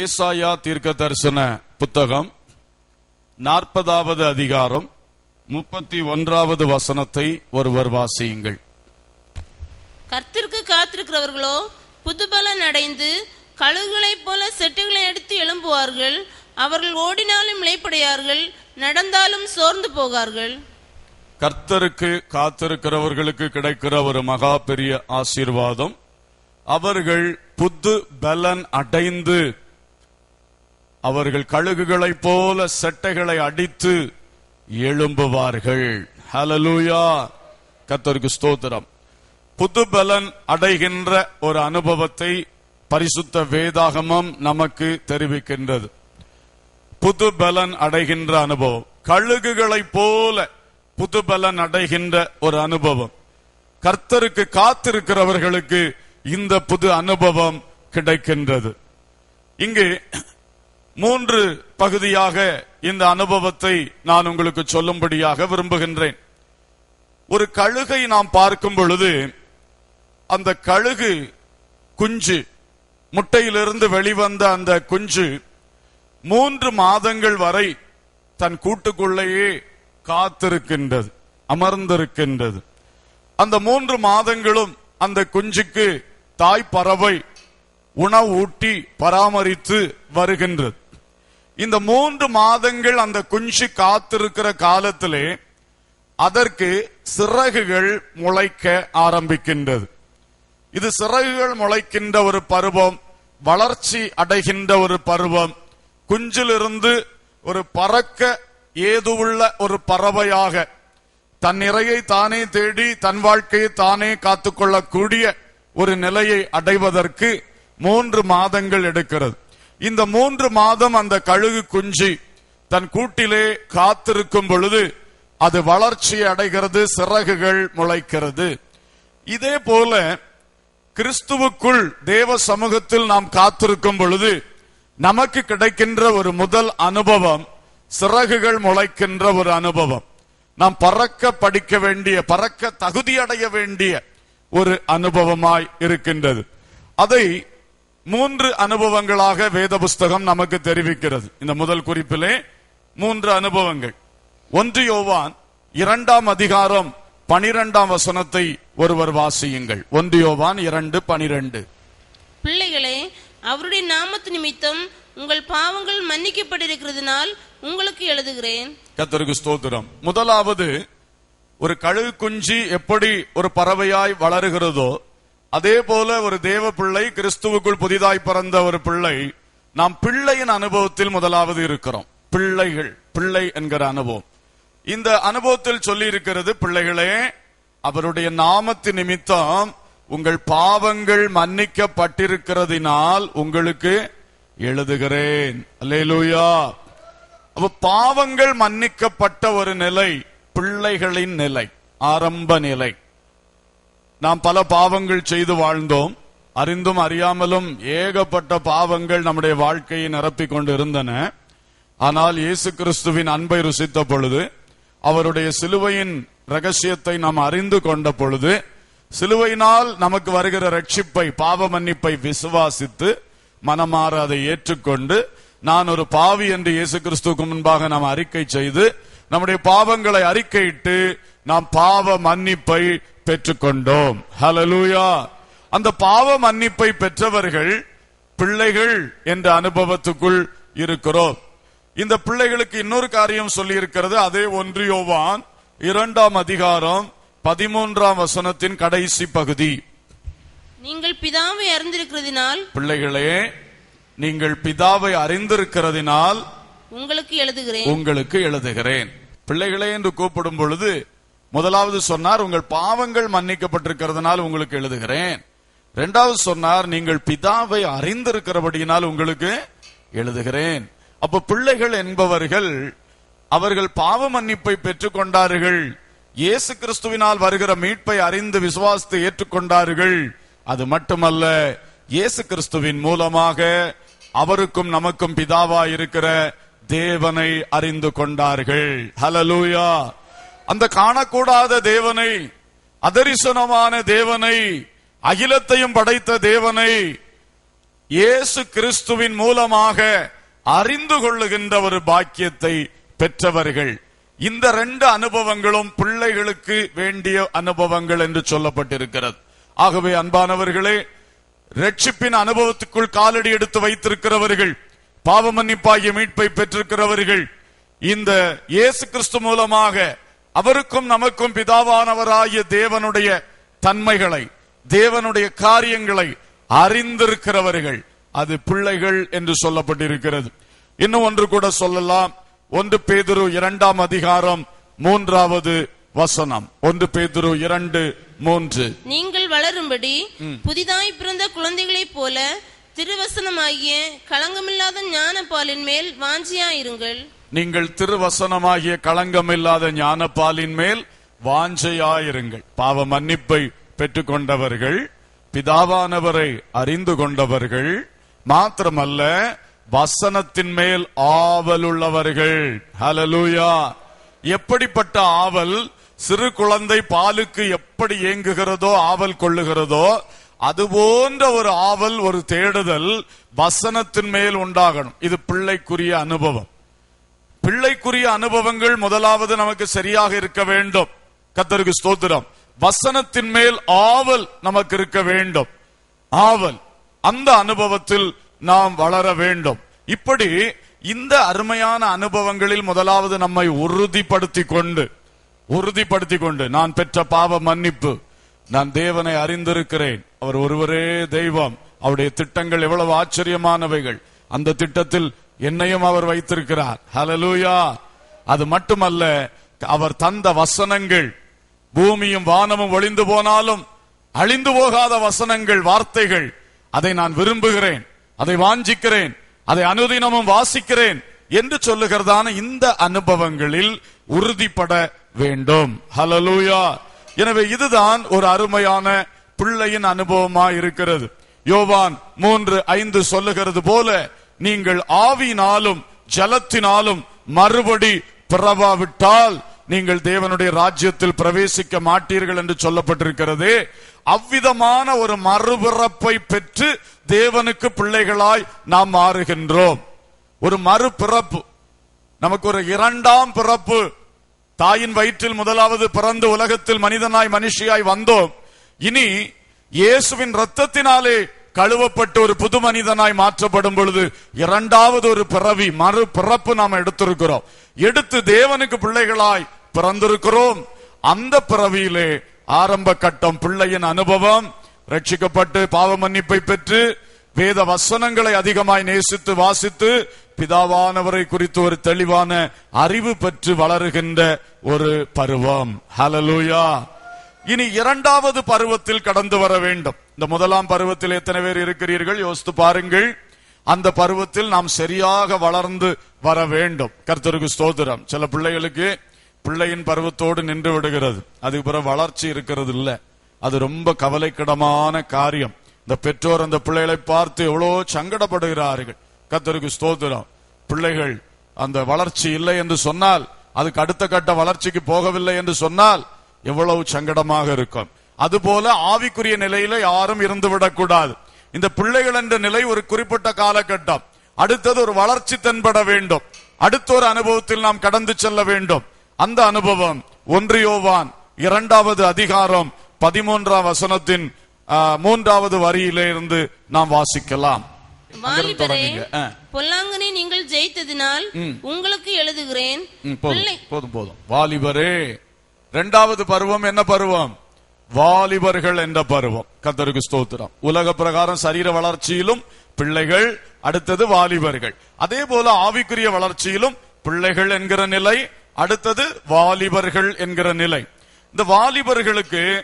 ஏசாயா தீர்க்க தரிசன புத்தகம் நாற்பதாவது அதிகாரம் முப்பத்தி ஒன்றாவது வசனத்தை ஒருவர் வாசியுங்கள். கர்த்தருக்கு காத்திருக்கிறவர்களோ புதுபலன் அடைந்து கழுகுகளைப் போல செட்டுகளை எடுத்து எழும்புவார்கள். அவர்கள் ஓடினாலும் இளைப்படையார்கள் நடந்தாலும் சோர்ந்து போகார்கள். கர்த்தருக்கு காத்திருக்கிறவர்களுக்கு கிடைக்கிற ஒரு மகா பெரிய ஆசீர்வாதம். அவர்கள் புது பலன் அடைந்து அவர்கள் கழுகுகளைப் போல செட்டைகளை அடித்து எழும்புவார்கள். ஹலலூயா கர்த்தருக்கு ஸ்தோத்திரம். புதுபலன் அடைகின்ற ஒரு அனுபவத்தை பரிசுத்த வேதாகமம் நமக்கு தெரிவிக்கின்றது. புதுபலன் அடைகின்ற அனுபவம். கழுகுகளைப் போல புதுபலன் அடைகின்ற ஒரு அனுபவம். கர்த்தருக்கு காத்திருக்கிறவர்களுக்கு இந்த புது அனுபவம் கிடைக்கின்றது. இங்கு மூன்று பகுதியாக இந்த அனுபவத்தை நான் உங்களுக்கு சொல்லும்படியாக விரும்புகின்றேன். ஒரு கழுகை நாம் பார்க்கும் பொழுது அந்த கழுகு குஞ்சு முட்டையிலிருந்து வெளிவந்த அந்த குஞ்சு மூன்று மாதங்கள் வரை தன் கூட்டுக்குள்ளேயே காத்திருக்கின்றது அமர்ந்திருக்கின்றது. அந்த மூன்று மாதங்களும் அந்த குஞ்சுக்கு தாய் பறவை உணவு ஊட்டி பராமரித்து வருகின்றது. இந்த மூன்று மாதங்கள் அந்த குஞ்சு காத்திருக்கிற காலத்திலே அதற்கு சிறகுகள் முளைக்க ஆரம்பிக்கின்றது. இது சிறகுகள் முளைக்கின்ற ஒரு பருவம் வளர்ச்சி அடைகின்ற ஒரு பருவம். குஞ்சிலிருந்து ஒரு பறக்க ஏதுவுள்ள ஒரு பறவையாக தன் இரையை தானே தேடி தன் வாழ்க்கையை தானே காத்துக்கொள்ளக்கூடிய ஒரு நிலையை அடைவதற்கு மூன்று மாதங்கள் எடுக்கிறது. இந்த மூன்று மாதம் அந்த கழுகு குஞ்சு தன் கூட்டிலே காத்திருக்கும் பொழுது அது வளர்ச்சி அடைகிறது சிறகுகள் முளைக்கிறது. இதே போல கிறிஸ்துவுக்குள் தேவ சமூகத்தில் நாம் காத்திருக்கும் பொழுது நமக்கு கிடைக்கின்ற ஒரு முதல் அனுபவம் சிறகுகள் முளைக்கின்ற ஒரு அனுபவம். நாம் பறக்க படிக்க வேண்டிய பறக்க தகுதி அடைய வேண்டிய ஒரு அனுபவமாய் இருக்கின்றது. அதை மூன்று அனுபவங்களாக வேத புஸ்தகம் நமக்கு தெரிவிக்கிறது. இந்த முதல் குறிப்பிலே மூன்று அனுபவங்கள். ஒன்று யோவான் இரண்டாம் அதிகாரம் பனிரெண்டாம் வசனத்தை ஒருவர் வாசியுங்கள். ஒன்று யோவான் இரண்டு பனிரெண்டு. பிள்ளைகளே அவருடைய நாமத்து நிமித்தம் உங்கள் பாவங்கள் மன்னிக்கப்பட்டிருக்கிறதுனால் உங்களுக்கு எழுதுகிறேன். கத்தருக்கு ஸ்தோத்திரம். முதலாவது ஒரு கழுகு குஞ்சு எப்படி ஒரு பறவையாய் வளருகிறதோ அதே போல ஒரு தேவ பிள்ளை கிறிஸ்துவுக்குள் புதிதாய் பிறந்த ஒரு பிள்ளை நாம் பிள்ளையின் அனுபவத்தில் முதலாவது இருக்கிறோம். பிள்ளைகள் பிள்ளை என்கிற அனுபவம். இந்த அனுபவத்தில் சொல்லி இருக்கிறது பிள்ளைகளே அவருடைய நாமத்து நிமித்தம் உங்கள் பாவங்கள் மன்னிக்கப்பட்டிருக்கிறதினால் உங்களுக்கு எழுதுகிறேன். அல்லேலூயா. அப்ப பாவங்கள் மன்னிக்கப்பட்ட ஒரு நிலை பிள்ளைகளின் நிலை ஆரம்ப நிலை. நாம் பல பாவங்கள் செய்து வாழ்ந்தோம். அறிந்தும் அறியாமலும் ஏகப்பட்ட பாவங்கள் நம்முடைய வாழ்க்கையை நிரப்பிக் கொண்டு இருந்தன ஆனால் இயேசு கிறிஸ்துவின் அன்பை ருசித்த பொழுது அவருடைய சிலுவையின் ரகசியத்தை நாம் அறிந்து கொண்ட பொழுது சிலுவையினால் நமக்கு வருகிற ரட்சிப்பை பாவ மன்னிப்பை விசுவாசித்து மனமாற அதை ஏற்றுக்கொண்டு நான் ஒரு பாவி என்று இயேசு கிறிஸ்துவுக்கு முன்பாக நாம் அறிக்கை செய்து நம்முடைய பாவங்களை அறிக்கையிட்டு நாம் பாவ மன்னிப்பை பெற்றுக்கொண்டோம். ஹalleluya அந்த பாவ மன்னிப்பை பெற்றவர்கள் பிள்ளைகள் என்ற அனுபவத்துக்குள் இருக்கிறோம். இந்த பிள்ளைகளுக்கு இன்னொரு காரியம் சொல்லி இருக்கிறது அதே ஒன்று யோவான் இரண்டாம் அதிகாரம் பதிமூன்றாம் வசனத்தின் கடைசி பகுதி. நீங்கள் பிதாவை அறிந்திருக்கிறதினால் பிள்ளைகளே நீங்கள் பிதாவை அறிந்திருக்கிறதினால் உங்களுக்கு எழுதுகிறேன். உங்களுக்கு எழுதுகிறேன். பிள்ளைகளே என்று கூப்பிடும் பொழுது முதலாவது சொன்னார் உங்கள் பாவங்கள் மன்னிக்கப்பட்டிருக்கிறதுனால் உங்களுக்கு எழுதுகிறேன். இரண்டாவது சொன்னார் நீங்கள் பிதாவை அறிந்திருக்கிறபடியினால் உங்களுக்கு எழுதுகிறேன். அப்ப பிள்ளைகள் என்பவர்கள் அவர்கள் பாவ மன்னிப்பை பெற்றுக் கொண்டார்கள் இயேசு கிறிஸ்துவினால் வருகிற மீட்பை அறிந்து விசுவாசத்தை ஏற்றுக்கொண்டார்கள். அது மட்டுமல்ல இயேசு கிறிஸ்துவின் மூலமாக அவருக்கும் நமக்கும் பிதாவா இருக்கிற தேவனை அறிந்து கொண்டார்கள். ஹலலூயா அந்த காணக்கூடாத தேவனை அதரிசனமான தேவனை அகிலத்தையும் படைத்த தேவனை இயேசு கிறிஸ்துவின் மூலமாக அறிந்து கொள்ளுகின்ற ஒரு பாக்கியத்தை பெற்றவர்கள். இந்த ரெண்டு அனுபவங்களும் பிள்ளைகளுக்கு வேண்டிய அனுபவங்கள் என்று சொல்லப்பட்டிருக்கிறது. ஆகவே அன்பானவர்களே ரட்சிப்பின் அனுபவத்துக்குள் காலடி எடுத்து வைத்திருக்கிறவர்கள் பாவமன்னிப்பாகிய மீட்பை பெற்றிருக்கிறவர்கள் இந்த இயேசு கிறிஸ்து மூலமாக அவருக்கும் நமக்கும் பிதாவானவராகிய தேவனுடைய தன்மைகளை தேவனுடைய காரியங்களை அறிந்திருக்கிறவர்கள். அது பிள்ளைகள் என்று சொல்லப்பட்டிருக்கிறது. இன்னும் ஒன்று கூட சொல்லலாம். ஒன்று பேதுரு இரண்டாம் அதிகாரம் மூன்றாவது வசனம். ஒன்று பேதுரு இரண்டு மூன்று. நீங்கள் வளரும்படி புதிதாய் பிறந்த குழந்தைகளைப் போல திருவசனமாகிய களங்கமில்லாத ஞான பாலின் மேல் வாஞ்சியாயிருங்கள். நீங்கள் திருவசனமாகிய களங்கமில்லாத ஞானப்பாலின் மேல் வாஞ்சையாயிருங்கள். பாவ மன்னிப்பை பெற்றுக்கொண்டவர்கள் பிதாவானவரை அறிந்து கொண்டவர்கள் மாத்திரமல்ல வசனத்தின் மேல் ஆவலுள்ளவர்கள் ஹலலூயா எப்படிப்பட்ட ஆவல் சிறு குழந்தை பாலுக்கு எப்படி ஏங்குகிறதோ ஆவல் கொள்ளுகிறதோ அது போன்ற ஒரு ஆவல் ஒரு தேடுதல் வசனத்தின் மேல் உண்டாகணும். இது பிள்ளைக்குரிய அனுபவம். பிள்ளைக்குரிய அனுபவங்கள் முதலாவது நமக்கு சரியாக இருக்க வேண்டும். கத்தருக்கு ஸ்தோத்திரம். வசனத்தின் மேல் ஆவல் நமக்கு இருக்க வேண்டும். ஆவல். அந்த அனுபவத்தில் நாம் வளர வேண்டும். இப்படி இந்த அருமையான அனுபவங்களில் முதலாவது நம்மை உறுதிப்படுத்திக் கொண்டு உறுதிப்படுத்திக் கொண்டு நான் பெற்ற பாவ மன்னிப்பு நான் தேவனை அறிந்திருக்கிறேன். அவர் ஒருவரே தெய்வம். அவருடைய திட்டங்கள் எவ்வளவு ஆச்சரியமானவைகள். அந்த திட்டத்தில் என்னையும் அவர் வைத்திருக்கிறார். ஹலலூயா அது மட்டுமல்ல அவர் தந்த வசனங்கள் பூமியும் வானமும் ஒளிந்து போனாலும் அழிந்து போகாத வசனங்கள் வார்த்தைகள் அதை நான் விரும்புகிறேன் அதை வாஞ்சிக்கிறேன் அதை அனுதினமும் வாசிக்கிறேன் என்று சொல்லுகிறதான இந்த அனுபவங்களில் உறுதிப்பட வேண்டும். ஹலலூயா எனவே இதுதான் ஒரு அருமையான பிள்ளையின் அனுபவமா இருக்கிறது யோவான் மூன்று ஐந்து சொல்லுகிறது போல நீங்கள் ஆவினாலும் ஜலத்தினாலும் மறுபடி பிறவாவிட்டால் நீங்கள் தேவனுடைய ராஜ்யத்தில் பிரவேசிக்க மாட்டீர்கள் என்று சொல்லப்பட்டிருக்கிறது. அவ்விதமான ஒரு மறுபிறப்பை பெற்று தேவனுக்கு பிள்ளைகளாய் நாம் மாறுகின்றோம். ஒரு மறுபிறப்பு நமக்கு ஒரு இரண்டாம் பிறப்பு. தாயின் வயிற்றில் முதலாவது பிறந்து உலகத்தில் மனிதனாய் மனுஷியாய் வந்தோம். இனி இயேசுவின் ரத்தத்தினாலே கழுவப்பட்டு ஒரு புது மனிதனாய் மாற்றப்படும் பொழுது இரண்டாவது ஒரு பிறவி மறு பிறப்பு நாம் எடுத்திருக்கிறோம். எடுத்து தேவனுக்கு பிள்ளைகளாய் பிறந்திருக்கிறோம். அந்த பிறவியிலே ஆரம்ப கட்டம் பிள்ளையின் அனுபவம் ரட்சிக்கப்பட்டு பாவ மன்னிப்பை பெற்று வேத வசனங்களை அதிகமாய் நேசித்து வாசித்து பிதாவானவரை குறித்து ஒரு தெளிவான அறிவு பெற்று வளருகின்ற ஒரு பருவம். ஹலலூயா இனி இரண்டாவது பருவத்தில் கடந்து வர வேண்டும். இந்த முதலாம் பருவத்தில் எத்தனை பேர் இருக்கிறீர்கள்? யோசித்து பாருங்கள். அந்த பருவத்தில் நாம் சரியாக வளர்ந்து வர வேண்டும். கர்த்தருக்கு ஸ்தோத்திரம். சில பிள்ளைகளுக்கு பிள்ளையின் பருவத்தோடு நின்று விடுகிறது. அதுக்கு பிறகு வளர்ச்சி இருக்கிறது இல்ல. அது ரொம்ப கவலைக்கிடமான காரியம். இந்த பெற்றோர் அந்த பிள்ளைகளை பார்த்து எவ்வளவு சங்கடப்படுகிறார்கள். கத்தருக்கு ஸ்தோத்திரம். பிள்ளைகள் அந்த வளர்ச்சி இல்லை என்று சொன்னால் அதுக்கு அடுத்த கட்ட வளர்ச்சிக்கு போகவில்லை என்று சொன்னால் எவ்வளவு சங்கடமாக இருக்கும். அதுபோல ஆவிக்குரிய நிலையில யாரும் இருந்து விடக்கூடாது. இந்த பிள்ளைகள் என்ற நிலை ஒரு குறிப்பிட்ட காலகட்டம். அடுத்தது ஒரு வளர்ச்சி தென்பட வேண்டும். அடுத்த ஒரு அனுபவத்தில் நாம் கடந்து செல்ல வேண்டும். அந்த அனுபவம் ஒன்று யோவான் இரண்டாவது அதிகாரம் பதிமூன்றாம் வசனத்தின் மூன்றாவது வரியிலே இருந்து நாம் வாசிக்கலாம். பொல்லாங்கனை நீங்கள் ஜெயித்ததினால் உங்களுக்கு எழுதுகிறேன். போதும் போதும். வாலிபரே இரண்டாவது பருவம் என்ன பருவம்? வாலிபர்கள் என்ற பருவம். கத்தருக்கு ஸ்தோத்திரம். உலக பிரகாரம் சரீர வளர்ச்சியிலும் பிள்ளைகள் அடுத்தது வாலிபர்கள். அதே போல ஆவிக்குரிய வளர்ச்சியிலும் பிள்ளைகள் என்கிற நிலை அடுத்தது வாலிபர்கள் என்கிற நிலை. இந்த வாலிபர்களுக்கு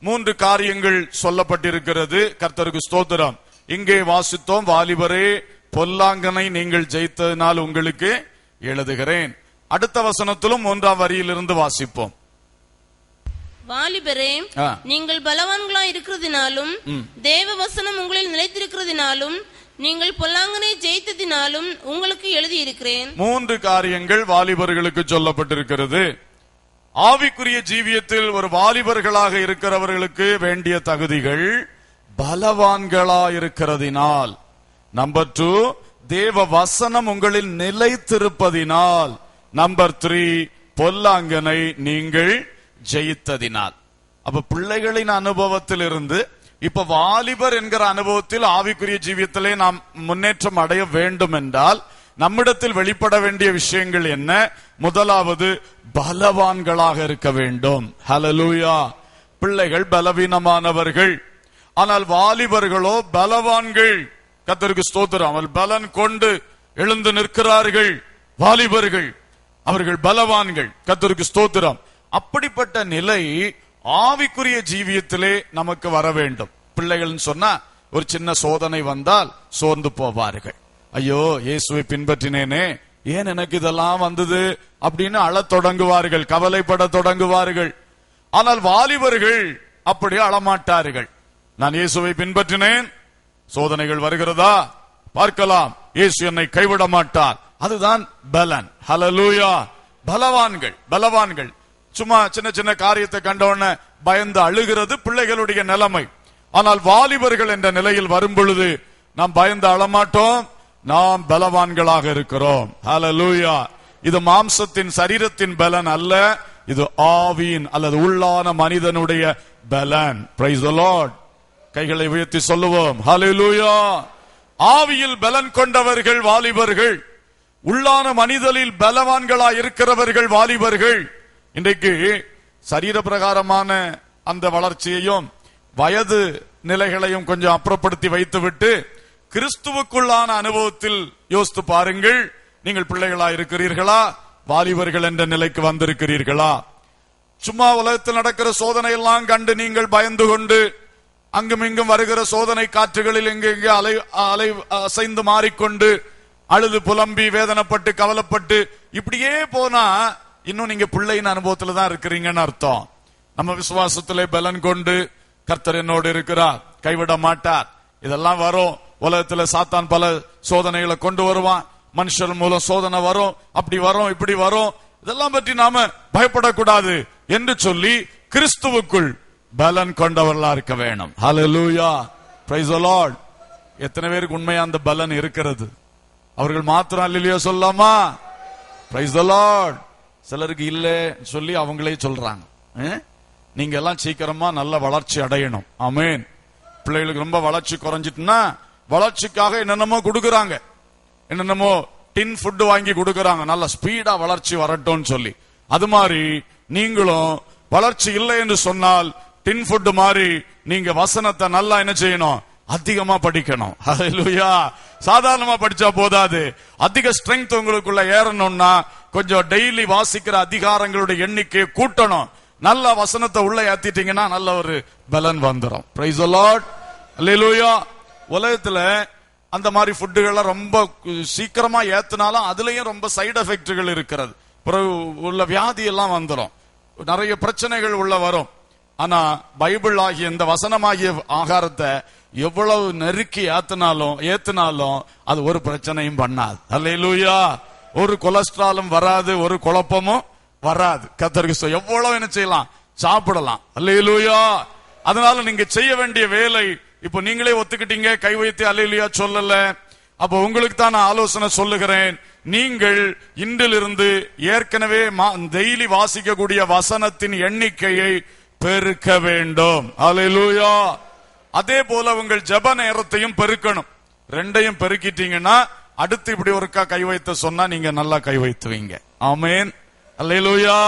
மூன்று காரியங்கள் சொல்லப்பட்டிருக்கிறது. கர்த்தருக்கு ஸ்தோத்திரம். இங்கே வாசித்தோம் வாலிபரே பொல்லாங்கனை நீங்கள் ஜெயித்ததினால் உங்களுக்கு எழுதுகிறேன். அடுத்த வசனத்திலும் மூன்றாம் வரியிலிருந்து வாசிப்போம். வாலிபரே. நீங்கள் பலவான்களா இருக்கிறதினாலும் தேவ வசனம் உங்களில் நிலைத்திருக்கிறதினாலும் நீங்கள் பொல்லாங்கனை ஜெயித்ததினாலும் உங்களுக்கு எழுதியிருக்கிறேன். மூன்று காரியங்கள் வாலிபர்களுக்கு சொல்லப்பட்டிருக்கிறது. ஆவிக்குரிய ஜீவியத்தில் ஒரு வாலிபர்களாக இருக்கிறவர்களுக்கு வேண்டிய தகுதிகள் பலவான்களா இருக்கிறதினால். நம்பர் டூ தேவ வசனம் உங்களில் நிலைத்திருப்பதினால். நம்பர் த்ரீ பொல்லாங்கனை நீங்கள் ஜெயித்ததினால். அப்ப பிள்ளைகளின் அனுபவத்தில் இருந்து இப்ப வாலிபர் என்கிற அனுபவத்தில் ஆவிக்குரிய ஜீவியத்திலே நாம் முன்னேற்றம் அடைய வேண்டும் என்றால் நம்மிடத்தில் வெளிப்பட வேண்டிய விஷயங்கள் என்ன? முதலாவது பலவான்களாக இருக்க வேண்டும். ஹலலூயா பிள்ளைகள் பலவீனமானவர்கள். ஆனால் வாலிபர்களோ பலவான்கள். கத்தருக்கு ஸ்தோத்திரம். பலன் கொண்டு எழுந்து நிற்கிறார்கள். வாலிபர்கள் அவர்கள் பலவான்கள். கத்தருக்கு ஸ்தோத்திரம். அப்படிப்பட்ட நிலை ஆவிக்குரிய ஜீவியத்திலே நமக்கு வர வேண்டும். பிள்ளைகள் சொன்னா ஒரு சின்ன சோதனை வந்தால் சோர்ந்து போவார்கள். ஐயோ இயேசுவை பின்பற்றினேனே ஏன் எனக்கு இதெல்லாம் வந்தது அப்படின்னு அழத் தொடங்குவார்கள் கவலைப்பட தொடங்குவார்கள். ஆனால் வாலிபர்கள் அப்படி அழமாட்டார்கள். நான் இயேசுவை பின்பற்றினேன் சோதனைகள் வருகிறதா? பார்க்கலாம். இயேசு என்னை கைவிட மாட்டார் அதுதான் பலன். ஹலலூயா பலவான்கள் பலவான்கள். சும்மா சின்ன சின்ன காரியத்தை கண்டவுடனே பயந்து அழுகிறது பிள்ளைகளுடைய நிலைமை. ஆனால் வாலிபர்கள் என்ற நிலையில் வரும் பொழுது நாம் பயந்து அழமாட்டோம். நாம் பலவான்களாக இருக்கிறோம். ஹalleluya இது மாம்சத்தின் சரீரத்தின் பலன் அல்ல. இது ஆவியின் அல்லது உள்ளான மனிதனுடைய பலன். பிரைஸ் கைகளை உயர்த்தி சொல்லுவோம். ஹலலூயா ஆவியில் பலன் கொண்டவர்கள் வாலிபர்கள். உள்ளான மனிதனில் பலவான்களாய் இருக்கிறவர்கள் வாலிபர்கள். இன்றைக்கு சரீர பிரகாரமான அந்த வளர்ச்சியையும் வயது நிலைகளையும் கொஞ்சம் அப்புறப்படுத்தி வைத்துவிட்டு கிறிஸ்துவுக்குள்ளான அனுபவத்தில் யோசித்து பாருங்கள். நீங்கள் பிள்ளைகளா இருக்கிறீர்களா வாலிபர்கள் என்ற நிலைக்கு வந்திருக்கிறீர்களா? சும்மா உலகத்தில் நடக்கிற சோதனை எல்லாம் கண்டு நீங்கள் பயந்து கொண்டு அங்கும் இங்கும் வருகிற சோதனை காற்றுகளில் எங்கெங்கே அலை அலை அசைந்து மாறிக்கொண்டு அழுது புலம்பி வேதனைப்பட்டு கவலைப்பட்டு இப்படியே போனா இன்னும் நீங்க பிள்ளையின் அனுபவத்துல தான் இருக்கிறீங்கன்னு அர்த்தம். நம்ம விசுவாசத்திலே பலன் கொண்டு கர்த்தர் என்னோடு இருக்கிறார். கைவிட மாட்டார். இதெல்லாம் வரும். உலகத்துல சாத்தான் பல சோதனைகளை கொண்டு வருவான். மனுஷர் மூலம் சோதனை வரும். அப்படி வரும் இப்படி வரும். இதெல்லாம் பற்றி நாம பயப்படக்கூடாது என்று சொல்லி கிறிஸ்துவுக்குள் பலன் கொண்டவர்களா இருக்க வேணும். ஹalleluya praise the எத்தனை பேருக்கு உண்மையா அந்த பலன் இருக்கிறது? அவர்கள் மாத்திரம் அல்லையோ சொல்லாமா பிரைஸ் லார்ட் சிலருக்கு இல்ல சொல்லி அவங்களே சொல்றாங்க. நீங்க எல்லாம் சீக்கிரமா நல்ல வளர்ச்சி அடையணும். ஆமென். பிள்ளைகளுக்கு ரொம்ப வளர்ச்சி குறைஞ்சிட்டுன்னா வளர்ச்சிக்காக என்னென்னமோ கொடுக்கறாங்க. என்னென்னமோ டின் ஃபுட்டு வாங்கி கொடுக்கறாங்க. நல்ல ஸ்பீடா வளர்ச்சி வரட்டும்னு சொல்லி. அது மாதிரி நீங்களும் வளர்ச்சி இல்லை என்று சொன்னால் டின் ஃபுட் மாதிரி நீங்க வசனத்தை நல்லா என்ன செய்யணும்? அதிகமா படிக்கணும். ஹalleluya. சாதாரணமா படிச்சா போதாது. அதிக ஸ்ட்ரென்த் உங்களுக்குள்ள ஏறணும்னா கொஞ்சம் டெய்லி வாசிக்கிற அதிகாரங்களுடைய எண்ணிக்கையை கூட்டணும். நல்ல வசனத்தை உள்ள ஏத்திட்டீங்கன்னா நல்ல ஒரு பலன் வந்துடும் பிரைஸ் அல்லா உலகத்துல அந்த மாதிரி ஃபுட்டுகளை ரொம்ப சீக்கிரமா ஏத்தினாலும் அதுலயும் ரொம்ப சைடு எஃபெக்ட்கள் இருக்கிறது. பிறகு உள்ள வியாதி எல்லாம் வந்துடும் நிறைய பிரச்சனைகள் உள்ள வரும். ஆனா பைபிள் ஆகிய இந்த வசனமாகிய ஆகாரத்தை எவ்வளவு நெருக்கி ஏத்தினாலும் ஏத்தினாலும் அது ஒரு பிரச்சனையும் பண்ணாது. அல்லேலூயா. ஒரு கொலஸ்ட்ராலும் வராது ஒரு குழப்பமும் வராது. கத்தருக்கு எவ்வளவு என்ன செய்யலாம்? சாப்பிடலாம். அல்லேலூயா. அதனால நீங்க செய்ய வேண்டிய வேலை இப்போ நீங்களே ஒத்துக்கிட்டீங்க கை வைத்து அல்லேலூயா சொல்லல. அப்போ உங்களுக்கு தான் நான் ஆலோசனை சொல்லுகிறேன். நீங்கள் இன்றிலிருந்து ஏற்கனவே டெய்லி வாசிக்கக்கூடிய வசனத்தின் எண்ணிக்கையை பெருக்க வேண்டும். அல்லேலூயா. அதே போல உங்கள் ஜெப நேரத்தையும் பெருக்கணும். ரெண்டையும் பெருக்கிட்டீங்கன்னா அடுத்து இப்படி ஒருக்கா கை வைத்த சொன்னா நீங்க நல்லா கை வைத்துவீங்க. ஆமேன். அல்லையிலூயா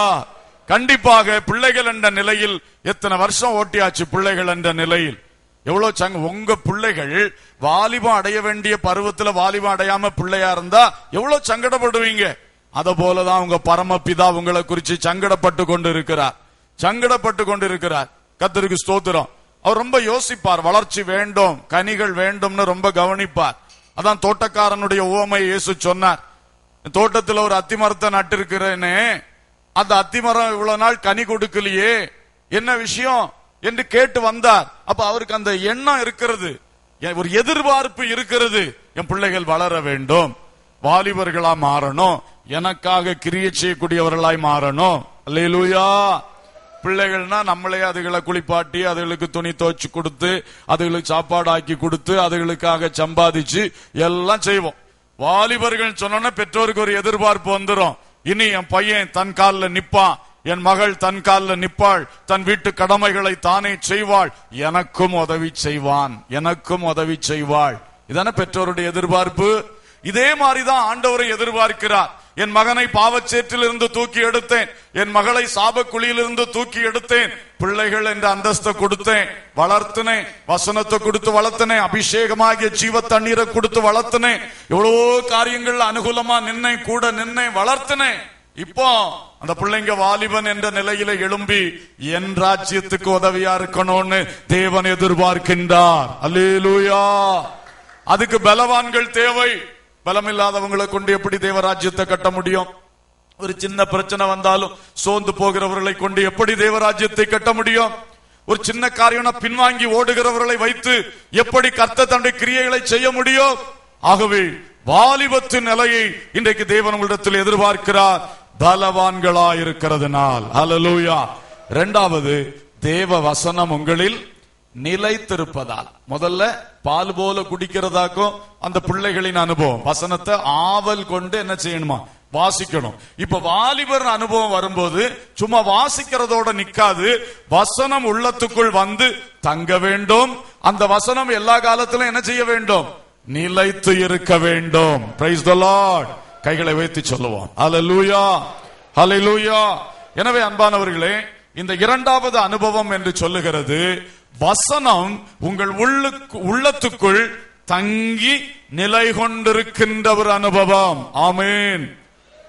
கண்டிப்பாக பிள்ளைகள் என்ற நிலையில் எத்தனை வருஷம் ஓட்டியாச்சு பிள்ளைகள் என்ற நிலையில். எவ்வளவு சங்க உங்க பிள்ளைகள் வாலிபம் அடைய வேண்டிய பருவத்துல வாலிபம் அடையாம பிள்ளையா இருந்தா எவ்வளவு சங்கடப்படுவீங்க. அத போலதான் உங்க பரமபிதா உங்களை குறிச்சு சங்கடப்பட்டு கொண்டு இருக்கிறார் சங்கடப்பட்டு கொண்டு இருக்கிறார் கத்தருக்கு ஸ்தோத்திரம். அவர் ரொம்ப யோசிப்பார் வளர்ச்சி வேண்டும் கனிகள் வேண்டும்னு ரொம்ப கவனிப்பார். அதான் தோட்டக்காரனுடைய உவமை இயேசு சொன்னார். தோட்டத்தில் ஒரு அத்திமரத்தை நட்டிருக்கிறேனே அந்த அத்திமரம் இவ்வளவு நாள் கனி கொடுக்கலையே என்ன விஷயம்? என்று கேட்டு வந்தார். அப்ப அவருக்கு அந்த எண்ணம் இருக்கிறது. ஒரு எதிர்பார்ப்பு இருக்கிறது. என் பிள்ளைகள் வளர வேண்டும் வாலிபர்களா மாறணும் எனக்காக கிரியை செய்யக்கூடியவர்களாய் மாறணும். அல்லேலூயா! பிள்ளைகள்னா நம்மளே அதுகளை குளிப்பாட்டி அதுகளுக்கு துணி துவைச்சு கொடுத்து அதுகளுக்கு சாப்பாடு ஆக்கி கொடுத்து அதுகளுக்காக சம்பாதிச்சு எல்லாம் செய்வோம். வாலிபர்கள் சொன்னோன்னா பெற்றோருக்கு ஒரு எதிர்பார்ப்பு வந்துடும் இனி என் பையன் தன் காலில் நிப்பான் என் மகள் தன் காலில் நிப்பாள் தன் வீட்டு கடமைகளை தானே செய்வாள் எனக்கும் உதவி செய்வான் எனக்கும் உதவி செய்வாள். இதான பெற்றோருடைய எதிர்பார்ப்பு. இதே மாதிரிதான் ஆண்டவரை எதிர்பார்க்கிறார். என் மகனை பாவச்சேற்றிலிருந்து தூக்கி எடுத்தேன். என் மகளை சாபக்குழியிலிருந்து தூக்கி எடுத்தேன். பிள்ளைகள் என்ற அந்தஸ்தை கொடுத்தேன். வளர்த்தினேன். வசனத்தை கொடுத்து வளர்த்தினேன். அபிஷேகமாகிய ஜீவ தண்ணீரை கொடுத்து வளர்த்தினேன். எவ்வளவோ காரியங்கள் அனுகூலமா நின்னேன் கூட நின்னேன் வளர்த்தினேன். இப்போ அந்த பிள்ளைங்க வாலிபன் என்ற நிலையில எழும்பி என் ராஜ்யத்துக்கு உதவியா இருக்கணும்னு தேவன் எதிர்பார்க்கின்றார். அல்லேலூயா. அதுக்கு பலவான்கள் தேவை. பலமில்லாதவங்களை கொண்டு எப்படி தேவராஜ்யத்தை கட்ட முடியும்? ஒரு சின்ன பிரச்சனை வந்தாலும் சோர்ந்து போகிறவர்களை கொண்டு எப்படி தேவராஜ்யத்தை கட்ட முடியும்? ஒரு சின்ன காரியம்னா பின்வாங்கி ஓடுகிறவர்களை வைத்து எப்படி கர்த்த தன்னுடைய கிரியைகளை செய்ய முடியும்? ஆகவே வாலிபத்து நிலையை இன்றைக்கு தேவன் உங்களிடத்தில் எதிர்பார்க்கிறார். பலவான்களா இருக்கிறதுனால் அலலூயா இரண்டாவது தேவ வசனம் உங்களில் நிலைத்திருப்பதால். முதல்ல பால் போல குடிக்கிறதாக்கும் அந்த பிள்ளைகளின் அனுபவம். வசனத்தை ஆவல் கொண்டு என்ன செய்யணுமா? வாசிக்கணும். இப்ப வாலிபர் அனுபவம் வரும்போது சும்மா வாசிக்கிறதோட நிக்காது. வசனம் உள்ளத்துக்குள் வந்து தங்க வேண்டும். அந்த வசனம் எல்லா காலத்திலும் என்ன செய்ய வேண்டும்? நிலைத்து இருக்க வேண்டும். பிரைஸ் த லார்ட் கைகளை வைத்து சொல்லுவோம். ஹalleluya ஹalleluya எனவே அன்பானவர்களே இந்த இரண்டாவது அனுபவம் என்று சொல்லுகிறது வசனம் உங்கள் உள்ளுக்கு உள்ளத்துக்குள் தங்கி நிலை கொண்டிருக்கின்ற ஒரு அனுபவம். ஆமேன்.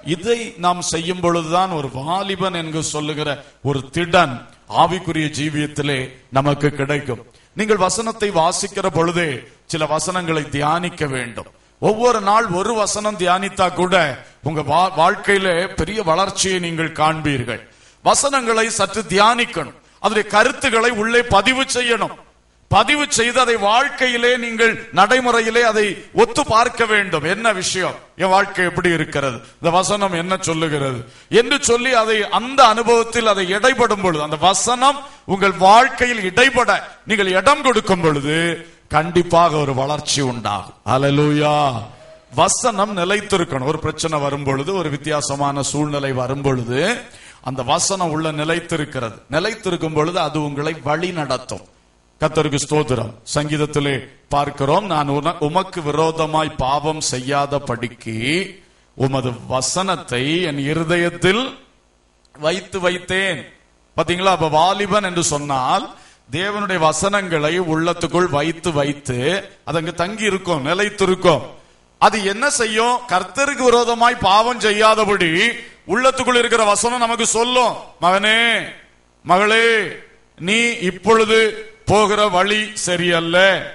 இதை நாம் செய்யும் பொழுதுதான் ஒரு வாலிபன் என்று சொல்லுகிற ஒரு திடன் ஆவிக்குரிய ஜீவியத்திலே நமக்கு கிடைக்கும். நீங்கள் வசனத்தை வாசிக்கிற பொழுதே சில வசனங்களை தியானிக்க வேண்டும். ஒவ்வொரு நாள் ஒரு வசனம் தியானித்தா கூட உங்க வா- வாழ்க்கையில பெரிய வளர்ச்சியை நீங்கள் காண்பீர்கள். வசனங்களை சற்று தியானிக்கணும். அதனுடைய கருத்துக்களை உள்ளே பதிவு செய்யணும். பதிவு செய்து அதை வாழ்க்கையிலே நீங்கள் நடைமுறையிலே அதை ஒத்து பார்க்க வேண்டும். என்ன விஷயம்? என் வாழ்க்கை எப்படி இருக்கிறது? இந்த வசனம் என்ன சொல்லுகிறது? என்று சொல்லி அதை அந்த அனுபவத்தில் அதை இடைபடும் பொழுது அந்த வசனம் உங்கள் வாழ்க்கையில் இடைபட நீங்கள் இடம் கொடுக்கும் பொழுது கண்டிப்பாக ஒரு வளர்ச்சி உண்டாகும். அலலூயா வசனம் நிலைத்திருக்கணும். ஒரு பிரச்சனை வரும் பொழுது ஒரு வித்தியாசமான சூழ்நிலை வரும் பொழுது அந்த வசனம் உள்ள நிலைத்திருக்கிறது. நிலைத்திருக்கும் பொழுது அது உங்களை வழி நடத்தும். கத்தருக்கு ஸ்தோத்திரம். சங்கீதத்திலே பார்க்கிறோம் நான் உமக்கு விரோதமாய் பாவம் செய்யாத படிக்கு உமது வசனத்தை என் இருதயத்தில் வைத்து வைத்தேன். பாத்தீங்களா? அப்ப வாலிபன் என்று சொன்னால் தேவனுடைய வசனங்களை உள்ளத்துக்குள் வைத்து வைத்து அது தங்கி இருக்கும் நிலைத்திருக்கும். அது என்ன செய்யும்? கர்த்தருக்கு விரோதமாய் பாவம் செய்யாதபடி உள்ளத்துக்குள் இருக்கிற வசனம் நமக்கு சொல்லும். மகனே மகளே நீ இப்பொழுது போகிற வழி சரியல்ல.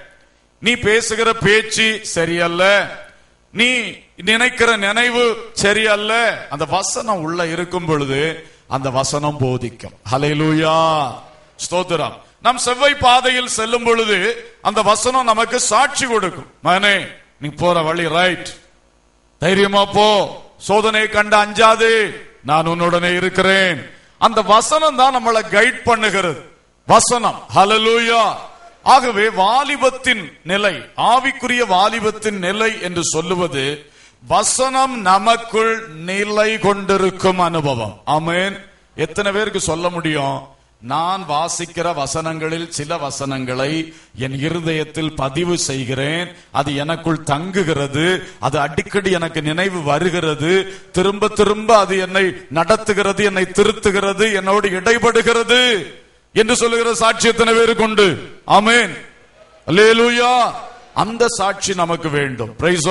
நீ பேசுகிற பேச்சு சரியல்ல. நீ நினைக்கிற நினைவு சரியல்ல. அந்த வசனம் உள்ள இருக்கும் பொழுது அந்த வசனம் போதிக்கும். ஹalleluya ஸ்தோத்திரம். நம் செவ்வாய் பாதையில் செல்லும் பொழுது அந்த வசனம் நமக்கு சாட்சி கொடுக்கும். மகனே நீ போற வழி ரைட் தைரியமா போ. சோதனை கண்டு அஞ்சாது நான் உன்னுடனே இருக்கிறேன். அந்த வசனம் தான் நம்மளை கைட் பண்ணுகிறது. வசனம். ஹலலூயா ஆகவே வாலிபத்தின் நிலை ஆவிக்குரிய வாலிபத்தின் நிலை என்று சொல்லுவது வசனம் நமக்குள் நிலை கொண்டிருக்கும் அனுபவம். அமேன் எத்தனை பேருக்கு சொல்ல முடியும்? நான் வாசிக்கிற வசனங்களில் சில வசனங்களை என் இருதயத்தில் பதிவு செய்கிறேன். அது எனக்குள் தங்குகிறது. அது அடிக்கடி எனக்கு நினைவு வருகிறது. திரும்ப திரும்ப அது என்னை நடத்துகிறது என்னை திருத்துகிறது என்னோடு இடைபடுகிறது என்று சொல்லுகிற சாட்சி எத்தனை பேருக்கு உண்டு? ஆமென். அல்லேலூயா. அந்த சாட்சி நமக்கு வேண்டும். பிரைஸ்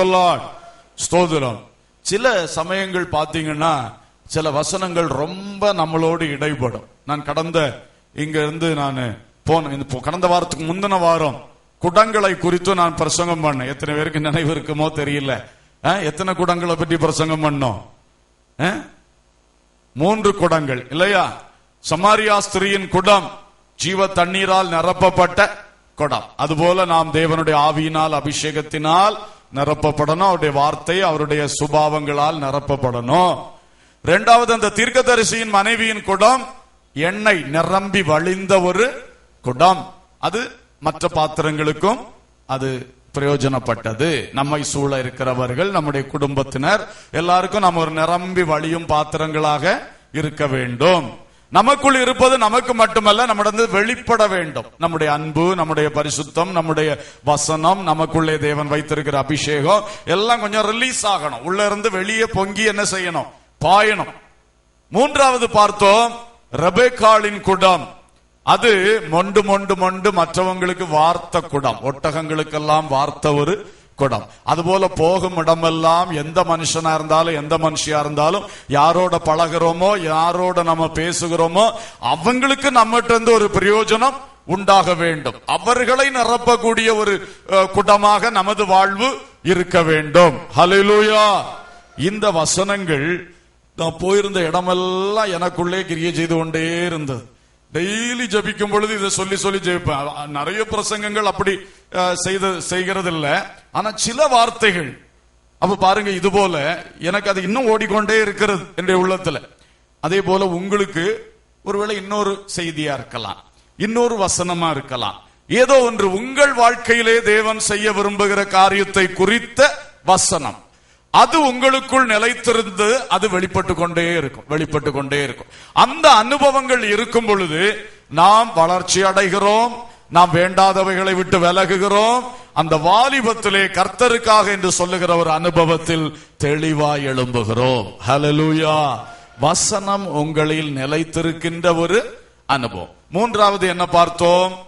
ஸ்தோதிரம் சில சமயங்கள் பாத்தீங்கன்னா சில வசனங்கள் ரொம்ப நம்மளோடு இடைபடும் நான் கடந்த இங்க இருந்து நான் போன இந்த கடந்த வாரத்துக்கு முந்தின வாரம் குடங்களை குறித்து நான் பிரசங்கம் பண்ணேன். எத்தனை பேருக்கு நினைவு இருக்குமோ தெரியல. எத்தனை குடங்களை பற்றி பிரசங்கம் பண்ணோம்? மூன்று குடங்கள் இல்லையா? சமாரியா ஸ்திரியின் குடம் ஜீவ தண்ணீரால் நிரப்பப்பட்ட குடம். அதுபோல நாம் தேவனுடைய ஆவியினால் அபிஷேகத்தினால் நிரப்பப்படணும். அவருடைய வார்த்தை அவருடைய சுபாவங்களால் நிரப்பப்படணும். இரண்டாவது அந்த தீர்க்கதரிசியின் மனைவியின் குடம் எண்ணெய் நிரம்பி வழிந்த ஒரு குடம். அது மற்ற பாத்திரங்களுக்கும் அது பிரயோஜனப்பட்டது. நம்மை சூழ இருக்கிறவர்கள் நம்முடைய குடும்பத்தினர் எல்லாருக்கும் நம்ம ஒரு நிரம்பி வழியும் பாத்திரங்களாக இருக்க வேண்டும். நமக்குள் இருப்பது நமக்கு மட்டுமல்ல நம்மிடந்து வெளிப்பட வேண்டும். நம்முடைய அன்பு நம்முடைய பரிசுத்தம் நம்முடைய வசனம் நமக்குள்ளே தேவன் வைத்திருக்கிற அபிஷேகம் எல்லாம் கொஞ்சம் ரிலீஸ் ஆகணும். உள்ள இருந்து வெளியே பொங்கி என்ன செய்யணும்? பாயணம். மூன்றாவது பார்த்தோம் ரெபேக்காளின் குடம். அது மொண்டு மொண்டு மொண்டு மற்றவங்களுக்கு வார்த்த குடம். ஒட்டகங்களுக்கெல்லாம் வார்த்த ஒரு குடம். அதுபோல போகும் இடமெல்லாம் எந்த மனுஷனா இருந்தாலும் எந்த மனுஷியா இருந்தாலும் யாரோட பழகுறோமோ யாரோட நம்ம பேசுகிறோமோ அவங்களுக்கு நம்மகிட்ட இருந்து ஒரு பிரயோஜனம் உண்டாக வேண்டும். அவர்களை நிரப்பக்கூடிய ஒரு குடமாக நமது வாழ்வு இருக்க வேண்டும். ஹலிலூயா இந்த வசனங்கள் நான் போயிருந்த இடமெல்லாம் எனக்குள்ளே கிரியை செய்து கொண்டே இருந்தது. டெய்லி ஜபிக்கும் பொழுது இதை சொல்லி சொல்லி ஜெபிப்பேன். நிறைய பிரசங்கங்கள் அப்படி செய்த செய்கிறது இல்லை ஆனா சில வார்த்தைகள் அப்ப பாருங்க இது போல எனக்கு அது இன்னும் ஓடிக்கொண்டே இருக்கிறது என்னுடைய உள்ளத்துல. அதே போல உங்களுக்கு ஒருவேளை இன்னொரு செய்தியா இருக்கலாம். இன்னொரு வசனமா இருக்கலாம். ஏதோ ஒன்று உங்கள் வாழ்க்கையிலே தேவன் செய்ய விரும்புகிற காரியத்தை குறித்த வசனம். அது உங்களுக்குள் நிலைத்திருந்து அது வெளிப்பட்டு கொண்டே இருக்கும் வெளிப்பட்டு கொண்டே இருக்கும். அந்த அனுபவங்கள் இருக்கும் பொழுது நாம் வளர்ச்சி அடைகிறோம் நாம் வேண்டாதவைகளை விட்டு விலகுகிறோம். அந்த வாலிபத்திலே கர்த்தருக்காக என்று சொல்லுகிற ஒரு அனுபவத்தில் தெளிவாய் எழும்புகிறோம். ஹலலூயா வசனம் உங்களில் நிலைத்திருக்கின்ற ஒரு அனுபவம். மூன்றாவது என்ன பார்த்தோம்?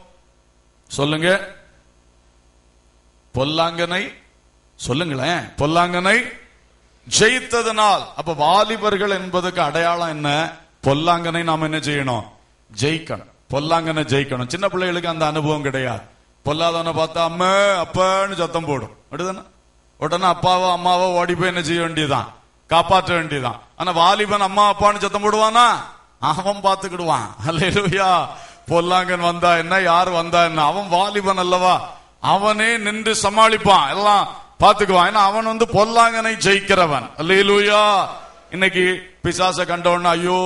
சொல்லுங்க. பொல்லாங்கனை சொல்லுங்களேன். பொல்லாங்கனை ஜெயித்ததனால் அப்ப வாலிபர்கள் என்பதுக்கு அடையாளம் என்ன? பொல்லாங்கனை நாம் என்ன செய்யணும்? ஜெயிக்கணும். பொல்லாங்கனை ஜெயிக்கணும். சின்ன பிள்ளைகளுக்கு அந்த அனுபவம் கிடையாது. பொல்லாதவனை பார்த்தா அம்ம அப்பன்னு சத்தம் போடும். அப்படிதானே? உடனே அப்பாவோ அம்மாவோ ஓடி போய் என்ன செய்ய வேண்டியதுதான்? காப்பாற்ற வேண்டியதுதான். ஆனா வாலிபன் அம்மா அப்பான்னு சத்தம் போடுவானா? அவன் பார்த்துக்கிடுவான். அல்லையா பொல்லாங்கன் வந்தா என்ன? யார் வந்தா என்ன? அவன் வாலிபன் அல்லவா? அவனே நின்று சமாளிப்பான். எல்லாம் பாத்துக்குவான். ஏன்னா அவன் வந்து பொல்லாங்கனை ஜெயிக்கிறவன். அல்லேலூயா. இன்னைக்கு பிசாச கண்டவன் ஐயோ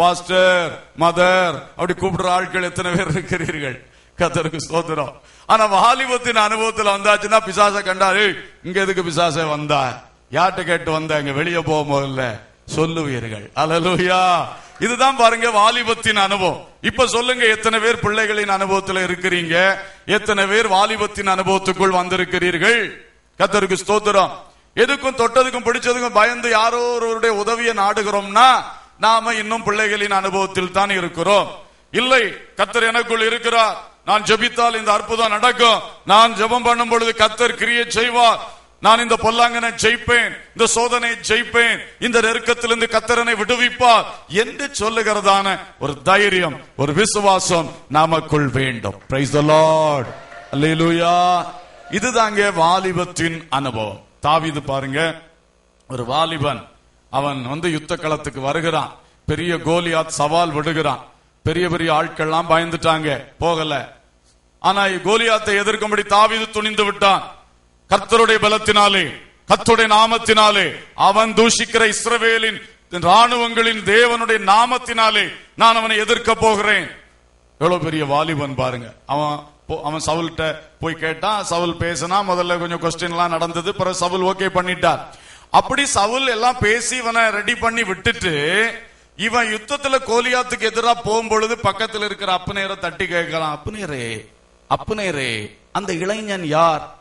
பாஸ்டர் மதர் அப்படி கூப்பிடுற ஆட்கள் எத்தனை பேர் இருக்கிறீர்கள்? கத்தருக்கு சோதரம் ஆனா வாலிபத்தின் அனுபவத்துல வந்தாச்சுன்னா பிசாச கண்டாரு இங்க எதுக்கு பிசாச வந்தா யார்கிட்ட கேட்டு வந்த? இங்க வெளியே போக முதல்ல சொல்லுவீர்கள் அல்லேலூயா. இதுதான் பாருங்க வாலிபத்தின் அனுபவம். இப்ப சொல்லுங்க எத்தனை பேர் பிள்ளைகளின் அனுபவத்துல இருக்கிறீங்க? எத்தனை பேர் வாலிபத்தின் அனுபவத்துக்குள் வந்திருக்கிறீர்கள்? கத்தருக்கு ஸ்தோத்திரம். எதுக்கும் தொட்டதுக்கும் பிடிச்சதுக்கும் பயந்து யாரோ ஒருவருடைய உதவியை நாடுகிறோம்னா நாம இன்னும் பிள்ளைகளின் அனுபவத்தில் தான் இருக்கிறோம். இல்லை கத்தர் எனக்குள் இருக்கிறார். நான் ஜெபித்தால் இந்த அற்புதம் நடக்கும். நான் ஜெபம் பண்ணும் பொழுது கத்தர் கிரியை செய்வார். நான் இந்த பொல்லாங்கனை ஜெயிப்பேன் இந்த சோதனை ஜெயிப்பேன் இந்த நெருக்கத்திலிருந்து கத்தரனை விடுவிப்பார் என்று சொல்லுகிறதான ஒரு தைரியம் ஒரு விசுவாசம் நமக்குள் வேண்டும். பிரைஸ் த லார்ட் அல்லேலூயா இதுதாங்க வாலிபத்தின் அனுபவம். தாவிது பாருங்க ஒரு வாலிபன் அவன் வந்து யுத்த களத்துக்கு வருகிறான். பெரிய கோலியாத் சவால் விடுகிறான். பெரிய பெரிய ஆட்கள்லாம் பயந்துட்டாங்க போகல. ஆனா கோலியாத்தை எதிர்க்கும்படி தாவிது துணிந்து விட்டான். கர்த்தருடைய பலத்தினாலே கர்த்தருடைய நாமத்தினாலே அவன் தூஷிக்கிற இஸ்ரவேலின் ராணுவங்களின் தேவனுடைய நாமத்தினாலே நான் அவனை எதிர்க்க போகிறேன். எவ்வளவு பெரிய வாலிபன் பாருங்க. அவன் அவன் சவுல்கிட்ட போய் கேட்டான் சவுல் பேசினா முதல்ல கொஞ்சம் கொஸ்டின் எல்லாம் நடந்தது பிறகு சவுல் ஓகே பண்ணிட்டார். அப்படி சவுல் எல்லாம் பேசி இவனை ரெடி பண்ணி விட்டுட்டு இவன் யுத்தத்துல கோலியாத்துக்கு எதிராக போகும்பொழுது பக்கத்தில் இருக்கிற அப்பனேரை தட்டி கேட்கலாம் அப்பனேரே அப்பனேரே அந்த இளைஞன் யார்?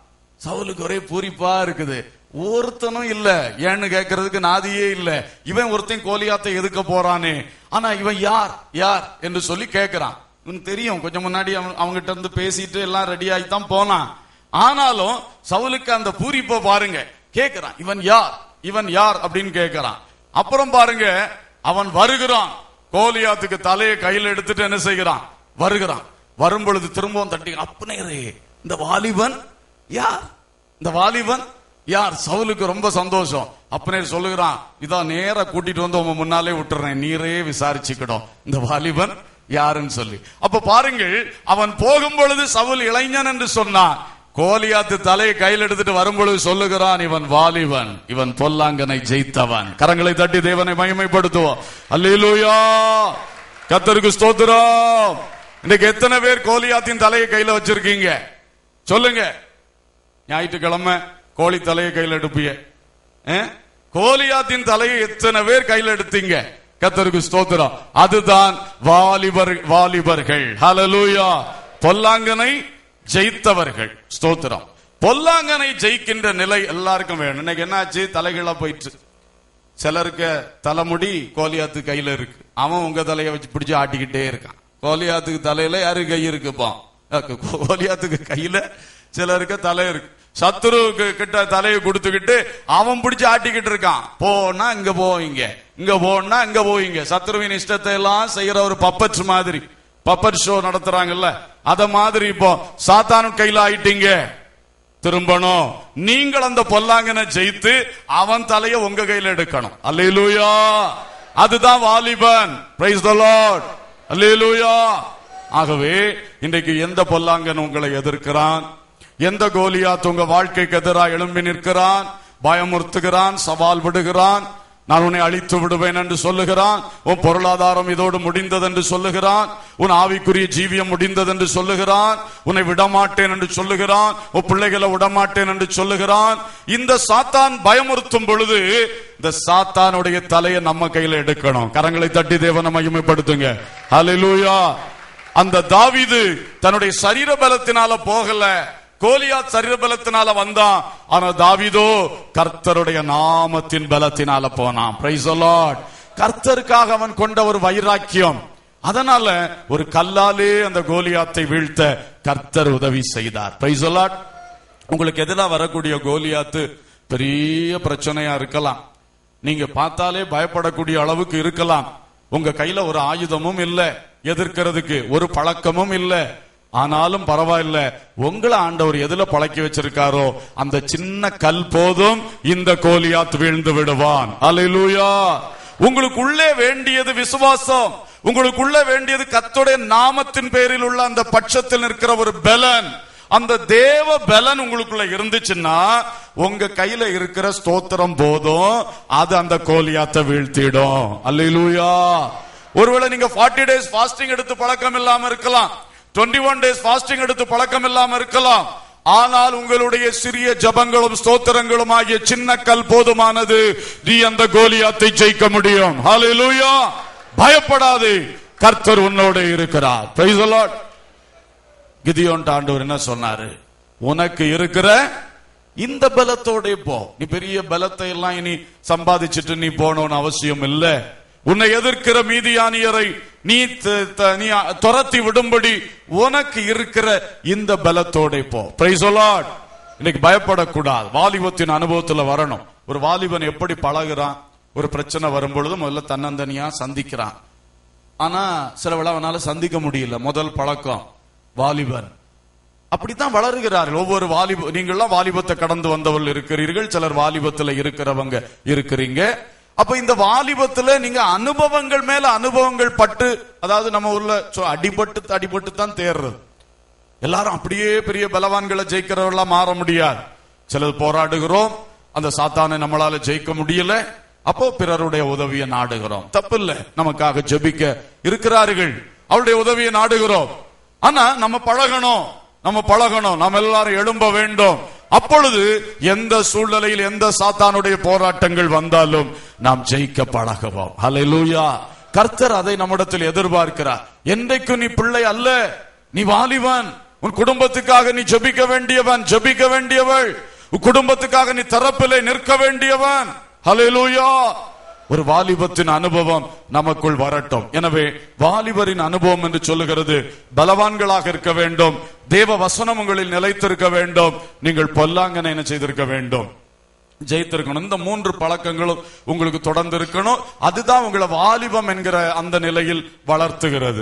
சவுலுக்கு ஒரே பூரிப்பா இருக்குது. ஒருத்தனும் இல்ல. ஏன்னு கேட்கறதுக்கு நாதியே இல்ல. இவன் ஒருத்தன் கோலியாத்தை எதுக்க போறானே? ஆனா இவன் யார்? யார்? என்று சொல்லி கேட்கிறான். இவனுக்கு தெரியும். கொஞ்சம் முன்னாடி அவன் அவங்ககிட்ட இருந்து பேசிட்டு எல்லாம் ரெடி ஆகி தான் போனான். ஆனாலும் சவுலுக்கு அந்த பூரிப்பை பாருங்க. கேட்கிறான் இவன் யார்? இவன் யார்? அப்படின்னு கேட்கிறான் அப்புறம் பாருங்க அவன் வருகிறான். கோலியாத்துக்கு தலையை கையில் எடுத்துட்டு என்ன செய்கிறான்? வருகிறான். வரும் பொழுது திரும்பவும் தட்டி அப்பனேரே இந்த வாலிபன் யார்? இந்த வாலிபன் யார்? சவுலுக்கு ரொம்ப சந்தோஷம். அப்பனே சொல்லுகிறான் இதான் நேர கூட்டிட்டு வந்து உங்க முன்னாலே விட்டுறேன். நீரே விசாரிச்சுக்கிடும். இந்த வாலிபன் யாருன்னு சொல்லி. அப்ப பாருங்கள் அவன் போகும் பொழுது சவுல் இளைஞன் என்று சொன்னான். கோலியாத்து தலையை கையில் எடுத்துட்டு வரும்பொழுது சொல்லுகிறான் இவன் வாலிபன் இவன் பொல்லாங்கனை ஜெயித்தவன். கரங்களை தட்டி தேவனை மகிமைப்படுத்துவோம். அல்லேலூயா! கத்தருக்கு ஸ்தோத்திரம். இன்னைக்கு எத்தனை பேர் கோலியாத்தின் தலையை கையில வச்சிருக்கீங்க? சொல்லுங்க. ஞாயிற்றுக்கிழமை கோழி தலையை கையில் எடுப்பிய. ஆ? கோலியாத்தின் தலையை எத்தனை பேர் கையில் எடுத்தீங்க? கத்தருக்கு ஸ்தோத்திரம். அதுதான் வாலிபர் வாலிபர்கள். ஹலலூயா பொல்லாங்கனை ஜெயித்தவர்கள். ஸ்தோத்திரம். பொல்லாங்கனை ஜெயிக்கின்ற நிலை எல்லாருக்கும் வேணும். இன்னைக்கு என்னாச்சு? தலைகளா போயிட்டு சிலருக்கு தலைமுடி கோலியாத்து கையில இருக்கு. அவன் உங்க தலைய வச்சு பிடிச்சு ஆட்டிக்கிட்டே இருக்கான். கோலியாத்துக்கு தலையில யாரு கை இருக்குப்பா? கோலியாத்துக்கு கையில சிலருக்கு தலை இருக்கு. சத்துருவுக்கு கிட்ட தலையை கொடுத்துக்கிட்டு அவன் பிடிச்சு ஆட்டிக்கிட்டு இருக்கான். போனா இங்க போவீங்க இங்க போனா இங்க போவீங்க. சத்ருவின் இஷ்டத்தை எல்லாம் செய்யற ஒரு பப்பட் மாதிரி. பப்பட் ஷோ நடத்துறாங்கல்ல. அத மாதிரி இப்போ சாத்தானும் கையில ஆயிட்டீங்க. திரும்பணும். நீங்கள் அந்த பொல்லாங்கனை ஜெயித்து அவன் தலைய உங்க கையில எடுக்கணும். அல்லேலூயா. அதுதான் வாலிபன். Praise the lord hallelujah. ஆகவே இன்றைக்கு எந்த பொல்லாங்கன் உங்களை எதிர்க்கிறான்? எந்த கோலியாத் உங்க வாழ்க்கைக்கு எதிராக எழும்பி நிற்கிறான்? பயமுறுத்துகிறான்? சவால் விடுகிறான்? நான் உன்னை அழித்து விடுவேன் என்று சொல்லுகிறான். உன் பொருளாதாரம் இதோடு முடிந்தது என்று சொல்லுகிறான். உன் ஆவிக்குரிய ஜீவியம் முடிந்தது என்று சொல்லுகிறான். உன்னை விடமாட்டேன் என்று சொல்லுகிறான். உன் பிள்ளைகளை விடமாட்டேன் என்று சொல்லுகிறான். இந்த சாத்தான் பயமுறுத்தும் பொழுது இந்த சாத்தானுடைய தலையை நம்ம கையில எடுக்கணும். கரங்களை தட்டி தேவனை மகிமைப்படுத்துங்க. ஹalleluya அந்த தாவிது தன்னுடைய சரீர பலத்தினால போகல. கோலியாத் சரீர பலத்தினால வந்தான். ஆனா தாவிதோ கர்த்தருடைய நாமத்தின் பலத்தினால போனான். பிரைஸ் கர்த்தருக்காக அவன் கொண்ட ஒரு வைராக்கியம். அதனால ஒரு கல்லாலே அந்த கோலியாத்தை வீழ்த்த கர்த்தர் உதவி செய்தார். பிரைஸ் உங்களுக்கு எதிராக வரக்கூடிய கோலியாத்து பெரிய பிரச்சனையா இருக்கலாம். நீங்க பார்த்தாலே பயப்படக்கூடிய அளவுக்கு இருக்கலாம். உங்க கையில ஒரு ஆயுதமும் இல்லை. எதிர்க்கிறதுக்கு ஒரு பழக்கமும் இல்லை. ஆனாலும் பரவாயில்ல உங்களை ஆண்டவர் எதுல பழக்கி வச்சிருக்காரோ அந்த சின்ன கல் போதும் இந்த கோலியாத் வீழ்ந்து விடுவான். அல்லேலூயா உங்களுக்குள்ளே வேண்டியது விசுவாசம். உங்களுக்குள்ள வேண்டியது கர்த்தருடைய நாமத்தின் பேரில் உள்ள அந்த பட்சத்தில் இருக்கிற ஒரு பலன். அந்த தேவ பலன் உங்களுக்குள்ள இருந்துச்சுன்னா உங்க கையில இருக்கிற ஸ்தோத்திரம் போதும் அது அந்த கோலியாத்த வீழ்த்திடும். அல்லேலூயா ஒருவேளை நீங்க 40 டேஸ் ஃபாஸ்டிங் எடுத்து பழக்கம் இல்லாம இருக்கலாம். 21 ஒன் டேஸ் பாஸ்டிங் எடுத்து பழக்கம் இல்லாம இருக்கலாம். ஆனால் உங்களுடைய சிறிய ஜபங்களும் ஸ்தோத்திரங்களும் ஆகிய சின்ன கல் போதுமானது. நீ அந்த கோலியாத்தை ஜெயிக்க முடியும். பயப்படாது பயப்படாதே. கர்த்தர் உன்னோட இருக்கிறார். Praise கிதியோன் ஆண்டவர் என்ன சொன்னாரு? உனக்கு இருக்கிற இந்த பலத்தோட போ. நீ பெரிய பலத்தை எல்லாம் இனி சம்பாதிச்சுட்டு நீ போனோன்னு அவசியம் இல்ல. உன்னை எதிர்க்கிற மீதியானியரை நீ த- த- நீ துரத்தி விடும்படி உனக்கு இருக்கிற இந்த பலத்தோட போ. பிரைஸ் இன்னைக்கு பயப்படக்கூடாது. வாலிபத்தின் அனுபவத்துல வரணும். ஒரு வாலிபன் எப்படி பழகுறான்? ஒரு பிரச்சனை வரும்பொழுது முதல்ல தன்னந்தனியா சந்திக்கிறான். ஆனா சில விழா அவனால சந்திக்க முடியல. முதல் பழக்கம் வாலிபன். அப்படித்தான் வளருகிறார்கள். ஒவ்வொரு வாலிப நீங்கள்லாம் வாலிபத்தை கடந்து வந்தவர்கள் இருக்கிறீர்கள். சிலர் வாலிபத்துல இருக்கிறவங்க இருக்கிறீங்க. அப்ப இந்த வாலிபத்துல நீங்க அனுபவங்கள் மேல அனுபவங்கள் பட்டு அதாவது நம்ம ஊர்ல அடிபட்டு அடிபட்டு தான் தேர்றது. எல்லாரும் அப்படியே பெரிய பலவான்களை ஜெயிக்கிறவர்களா மாற முடியாது. சிலது போராடுகிறோம் அந்த சாத்தானை நம்மளால ஜெயிக்க முடியல. அப்போ பிறருடைய உதவியை நாடுகிறோம். தப்பில்ல. நமக்காக ஜெபிக்க இருக்கிறார்கள். அவருடைய உதவியை நாடுகிறோம். ஆனா நம்ம பழகணும். நம்ம பழகணும். நம்ம எல்லாரும் எழும்ப வேண்டும். அப்பொழுது எந்த சூழ்நிலையில் எந்த சாத்தானுடைய போராட்டங்கள் வந்தாலும் நாம் ஜெயிக்க பழகுவோம் ஹalleluya கர்த்தர் அதை நம்மிடத்தில் எதிர்பார்க்கிறார். என்றைக்கும் நீ பிள்ளை அல்ல. நீ வாலிபன். உன் குடும்பத்துக்காக நீ ஜெபிக்க வேண்டியவன். ஜெபிக்க வேண்டியவள். உன் குடும்பத்துக்காக நீ தரப்பிலே நிற்க வேண்டியவன். ஹalleluya ஒரு வாலிபத்தின் அனுபவம் நமக்குள் வரட்டும். எனவே வாலிபரின் அனுபவம் என்று சொல்லுகிறது பலவான்களாக இருக்க வேண்டும் தேவ வசனம் உங்களில் நிலைத்திருக்க வேண்டும் நீங்கள் பொல்லாங்கனை என்ன செய்திருக்க வேண்டும். ஜெயித்திருக்கணும். இந்த மூன்று பழக்கங்களும் உங்களுக்கு தொடர்ந்து இருக்கணும் அதுதான் உங்களை வாலிபம் என்கிற அந்த நிலையில் வளர்த்துகிறது.